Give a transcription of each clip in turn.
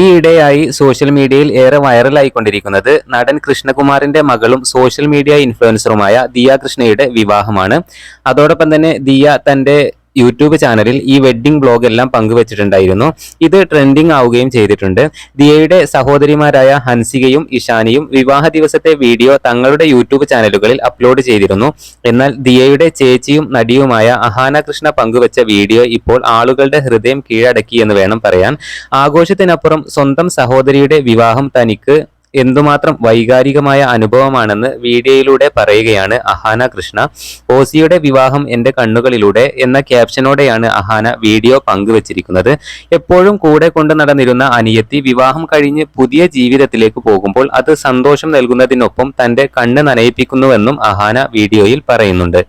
ഈയിടെയായി സോഷ്യൽ മീഡിയയിൽ ഏറെ വൈറലായിക്കൊണ്ടിരിക്കുന്നത് നടൻ കൃഷ്ണകുമാറിന്റെ മകളും സോഷ്യൽ മീഡിയ ഇൻഫ്ലുവൻസറുമായ ദിയ കൃഷ്ണയുടെ വിവാഹമാണ്. അതോടൊപ്പം തന്നെ ദിയ തന്റെ യൂട്യൂബ് ചാനലിൽ ഈ വെഡ്ഡിംഗ് ബ്ലോഗ് എല്ലാം പങ്കുവച്ചിട്ടുണ്ടായിരുന്നു. ഇത് ട്രെൻഡിങ് ആവുകയും ചെയ്തിട്ടുണ്ട്. ദിയയുടെ സഹോദരിമാരായ ഹൻസികയും ഇഷാനിയും വിവാഹ ദിവസത്തെ വീഡിയോ തങ്ങളുടെ യൂട്യൂബ് ചാനലുകളിൽ അപ്ലോഡ് ചെയ്തിരുന്നു. എന്നാൽ ദിയയുടെ ചേച്ചിയും നടിയുമായ അഹാന കൃഷ്ണ പങ്കുവച്ച വീഡിയോ ഇപ്പോൾ ആളുകളുടെ ഹൃദയം കീഴടക്കി എന്ന് വേണം പറയാൻ. ആഘോഷത്തിനപ്പുറം സ്വന്തം സഹോദരിയുടെ വിവാഹം തനിക്ക് എന്തുമാത്രം വൈകാരികമായ അനുഭവമാണെന്ന് വീഡിയോയിലൂടെ പറയുകയാണ് അഹാന കൃഷ്ണ. ഓസിയുടെ വിവാഹം എന്റെ കണ്ണുകളിലൂടെ എന്ന ക്യാപ്ഷനോടെയാണ് അഹാന വീഡിയോ പങ്കുവച്ചിരിക്കുന്നത്. എപ്പോഴും കൂടെ കൊണ്ടു നടന്നിരുന്ന അനിയത്തി വിവാഹം കഴിഞ്ഞ് പുതിയ ജീവിതത്തിലേക്ക് പോകുമ്പോൾ അത് സന്തോഷം നൽകുന്നതിനൊപ്പം തന്റെ കണ്ണ് നനയിപ്പിക്കുന്നുവെന്നും അഹാന വീഡിയോയിൽ പറയുന്നുണ്ട്.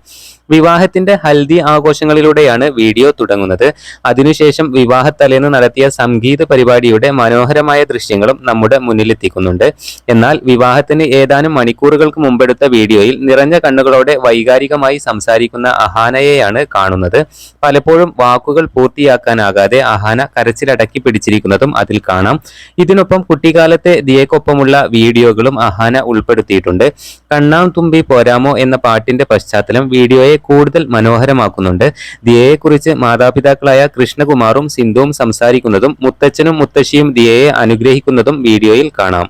വിവാഹത്തിന്റെ ഹൽദി ആഘോഷങ്ങളിലൂടെയാണ് വീഡിയോ തുടങ്ങുന്നത്. അതിനുശേഷം വിവാഹ തലേന്ന് നടത്തിയ സംഗീത പരിപാടിയുടെ മനോഹരമായ ദൃശ്യങ്ങളും നമ്മുടെ മുന്നിലെത്തിക്കുന്നുണ്ട്. എന്നാൽ വിവാഹത്തിന് ഏതാനും മണിക്കൂറുകൾക്ക് മുമ്പെടുത്ത വീഡിയോയിൽ നിറഞ്ഞ കണ്ണുകളോടെ വൈകാരികമായി സംസാരിക്കുന്ന അഹാനയെയാണ് കാണുന്നത്. പലപ്പോഴും വാക്കുകൾ പൂർത്തിയാക്കാനാകാതെ അഹാന കരച്ചിലടക്കി പിടിച്ചിരിക്കുന്നതും അതിൽ കാണാം. ഇതിനൊപ്പം കുട്ടിക്കാലത്തെ ദിയക്കൊപ്പമുള്ള വീഡിയോകളും അഹാന ഉൾപ്പെടുത്തിയിട്ടുണ്ട്. കണ്ണാം തുമ്പി പോരാമോ എന്ന പാട്ടിന്റെ പശ്ചാത്തലം വീഡിയോയെ കൂടുതൽ മനോഹരമാക്കുന്നുണ്ട്. ദിയയെക്കുറിച്ച് മാതാപിതാക്കളായ കൃഷ്ണകുമാറും സിന്ധുവും സംസാരിക്കുന്നതും മുത്തച്ഛനും മുത്തശ്ശിയും ദിയയെ അനുഗ്രഹിക്കുന്നതും വീഡിയോയിൽ കാണാം.